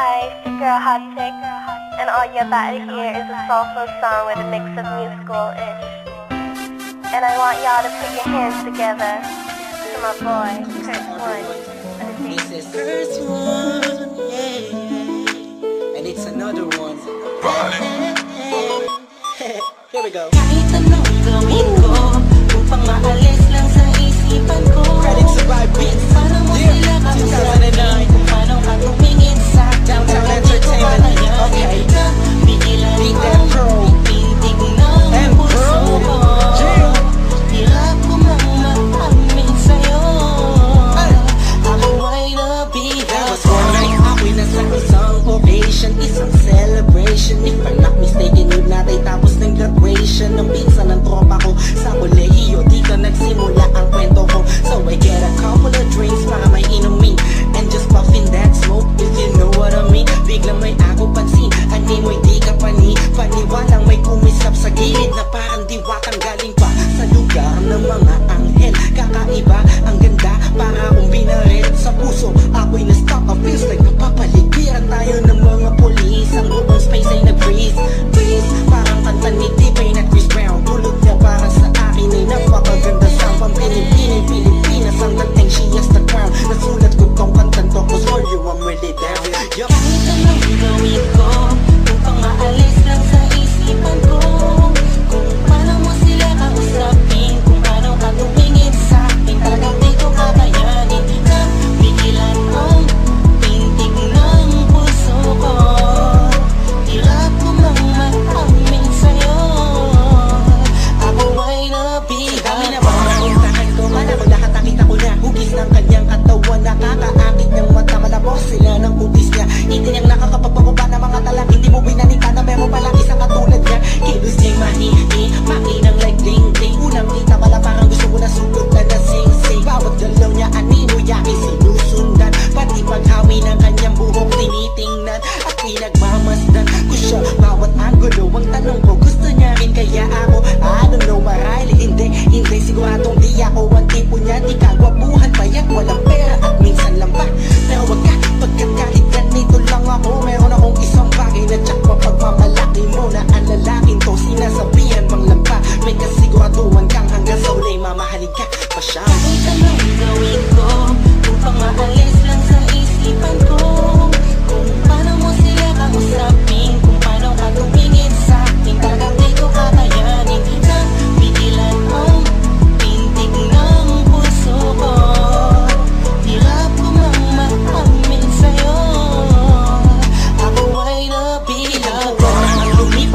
Hi, girl Hot Chick, and all you're about to hear is a soulful song with a mix of musical-ish. And I want y'all to put your hands together to my boy, Kurt One. First One, yeah, and it's another one. Here we go.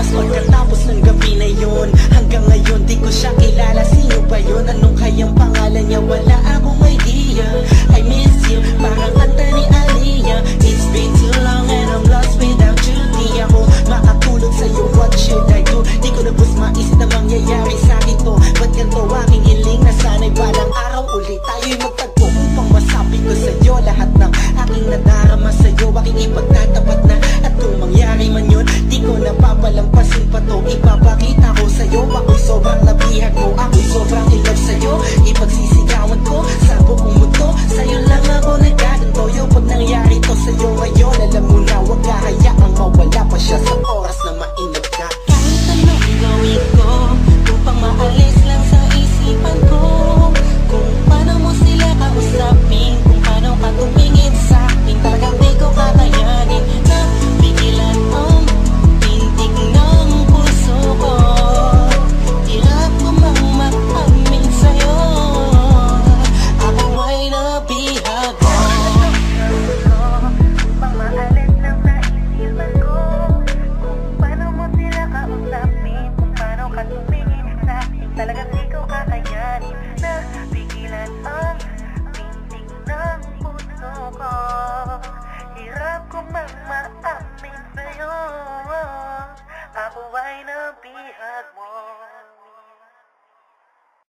Tapos pagkatapos ng gabi na yun Hanggang ngayon di ko siya kilala. Sino ba yun? Anong kayang pangalan niya? Wala akong idea. I miss you. Parang kanta ni Aliyah It's been too long and I'm lost without you. Di ako makatulog sa'yo. What should I do? Di ko na bus maisip na mangyayari sa'kin to Ba't ganito aking hiling na sana'y walang araw Ulit? Tayo'y magtagpo upang masabi ko sa'yo Lahat ng aking nadarama sa'yo. Aking ipagtatapat pa to? Ipapakita ko sa'yo ako'y sobrang nabihag mo Talagang di ko kakayanin na pigilan ang pintig ng puso ko. Hirap kong magmaamin sa'yo. Ako ay nabihag mo.